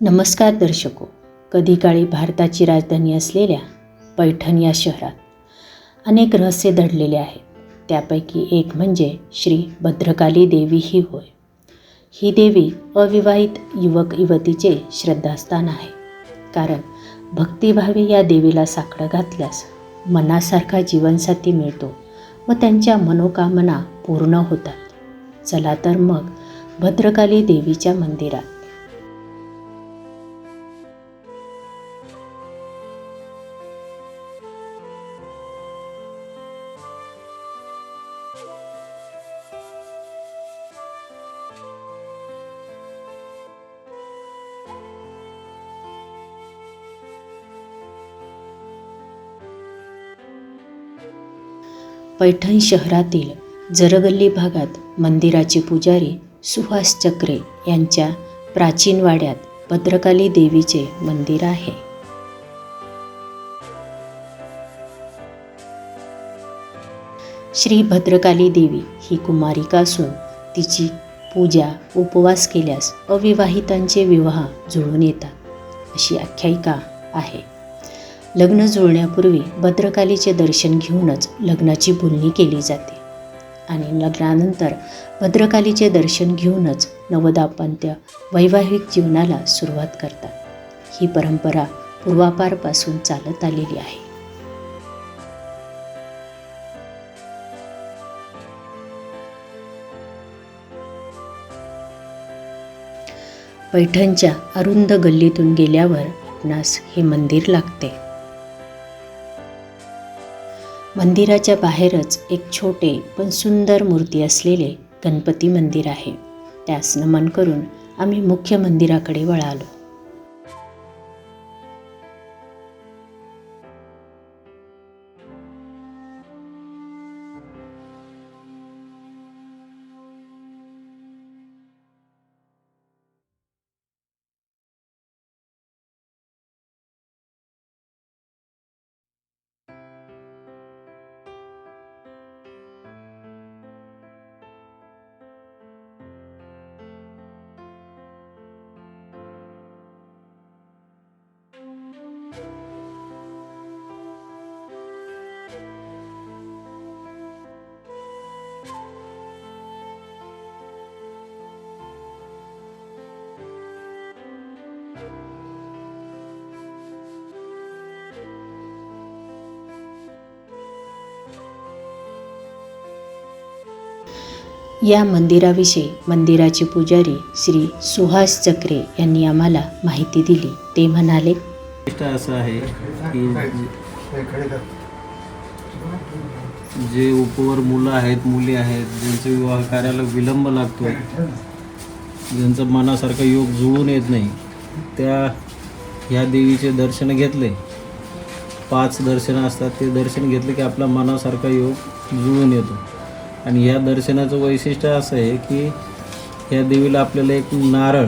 नमस्कार दर्शको. कधी काळी भारताची राजधानी असलेल्या पैठण या शहरात अनेक रहस्य दडलेले आहेत त्यापैकी एक म्हणजे श्री भद्रकाली देवी ही होय. ही देवी अविवाहित युवक युवतीचे श्रद्धास्थान आहे. कारण भक्तिभावे या देवीला साकडं घातल्यास मनासारखा जीवनसाथी मिळतो व त्यांच्या मनोकामना पूर्ण होतात. चला तर मग भद्रकाली देवीच्या मंदिरात पैठण शहरातील जरगल्ली भागात मंदिराचे पुजारी सुहास चक्रे यांच्या प्राचीन वाड्यात भद्रकाली देवीचे मंदिर आहे. श्री भद्रकाली देवी ही कुमारिका असून तिची पूजा उपवास केल्यास अविवाहितांचे विवाह जुळून येतात अशी आख्यायिका आहे. लग्न जुळण्यापूर्वी भद्रकालीचे दर्शन घेऊनच लग्नाची बोलणी केली जाते. आणि लग्नानंतर भद्रकालीचे दर्शन घेऊनच नवदापंत्य वैवाहिक जीवनाला सुरुवात करतात. ही परंपरा पूर्वापारपासून चालत आलेली आहे. पैठणच्या अरुंद गल्लीतून गेल्यावर आपणास हे मंदिर लागते. मंदिराच्या बाहेरच एक छोटे पण सुंदर मूर्ती असलेले गणपती मंदिर आहे. त्यास नमन करून आम्ही मुख्य मंदिराकडे वळालो. या मंदिराविषयी मंदिराचे पुजारी श्री सुहास चक्रे यांनी आम्हाला माहिती दिली. ते म्हणाले असं आहे की जे उपवर मुलं आहेत मुली आहेत ज्यांचं विवाह कार्याला विलंब लागतो ज्यांचं मनासारखा योग जुळून येत नाही त्या ह्या देवीचे दर्शन घेतले. पाच दर्शनं असतात ते दर्शन घेतले की आपला मनासारखा योग जुळून येतो. आणि ह्या दर्शनाचं वैशिष्ट्य असं आहे की या देवीला आपल्याला एक नारळ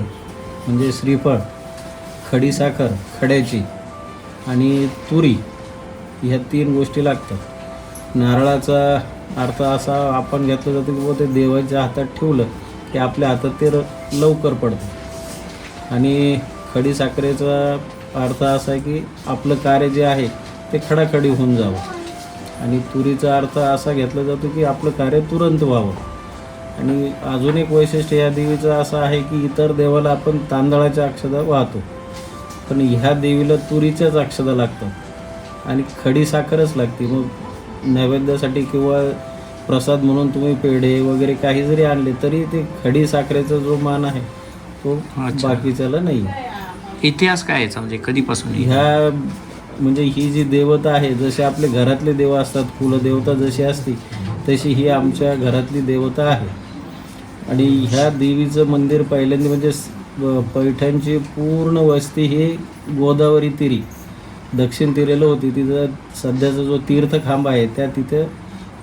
म्हणजे श्रीफळ खडीसाखर खड्याची आणि तुरी ह्या तीन गोष्टी लागतात. नारळाचा अर्थ असा आपण घेतलं जातो की बाबा ते देवाच्या हातात ठेवलं की आपल्या हातात ते र लवकर पडतं. आणि खडीसाखरेचा अर्थ असा आहे की आपलं कार्य जे आहे ते खडाखडी होऊन जावं. आणि तुरीचा अर्थ असा घेतला जातो की आपलं कार्य तुरंत व्हावं. आणि अजून एक वैशिष्ट्य या देवीचं असं आहे की इतर देवाला आपण तांदळाच्या अक्षदा वाहतो. पण ह्या देवीला तुरीच्याच अक्षदा लागतात. आणि खडी साखरच लागते. मग नैवेद्यासाठी किंवा प्रसाद म्हणून तुम्ही पेढे वगैरे काही जरी आणले तरी ते खडी साखरेचा जो मान आहे तो. बाकीच्याला नाही. इतिहास काय याचा? म्हणजे कधीपासून? ह्या म्हणजे ही जी देवता आहे जसे आपले घरातले देव असतात कुलदेवता जशी असती तशी ही आमच्या घरातली देवता आहे. आणि ह्या देवीचं मंदिर पहिल्यांदा म्हणजे पैठणची पूर्ण वस्ती ही गोदावरी तिरी दक्षिण तिरेला होती. तिथं सध्याचा जो तीर्थखांब आहे त्या तिथं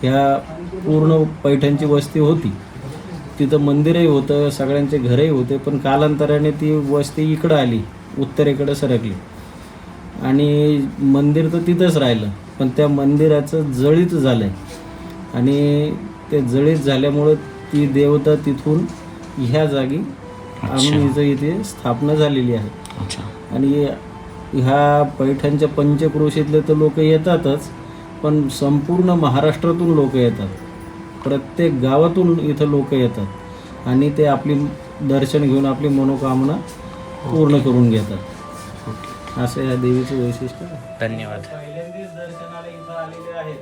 ह्या पूर्ण पैठणची वस्ती होती. तिथं मंदिरही होतं सगळ्यांचे घरही होते पण कालांतराने ती वस्ती इकडं आली उत्तरेकडं सरकली. आणि मंदिर तर तिथंच राहिलं. पण त्या मंदिराचं जळीत झालं आहे आणि ते जळीत झाल्यामुळं ती देवता तिथून ह्या जागी आणून इथं इथे स्थापना झालेली आहे. आणि ह्या पैठणच्या पंचक्रोशीतले तर लोक येतातच पण संपूर्ण महाराष्ट्रातून लोक येतात. प्रत्येक गावातून इथं लोक येतात. आणि ते आपली दर्शन घेऊन आपली मनोकामना पूर्ण करून घेतात. असं या देवीचं वैशिष्ट्य धन्यवाद. पहिल्यांदाच दर्शनाला इथं आलेले आहेत.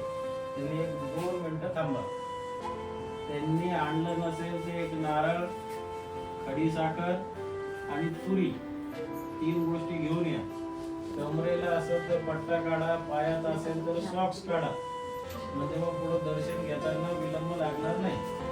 त्यांनी एक दोन मिनिटं थांबा. त्यांनी आणलं नसेल ते एक नारळ खडीसाखर आणि तुरी. तीन गोष्टी घेऊन या. कमरेला असेल तर पट्टा काढा पायात असेल तर सॉक्स काढा. म्हणजे मग पुढं दर्शन घेताना विलंब लागणार नाही.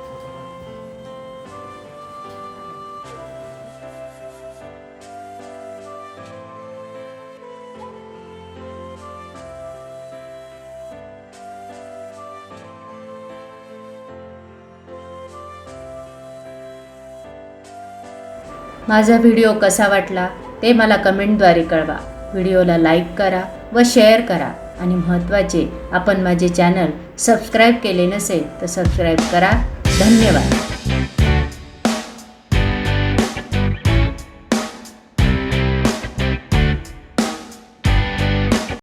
माझा व्हिडिओ कसा वाटला ते मला कमेंटद्वारे कळवा. व्हिडिओला लाईक करा व शेअर करा. आणि महत्त्वाचे आपण माझे चॅनल सबस्क्राईब केले नसेल तर सबस्क्राईब करा. धन्यवाद.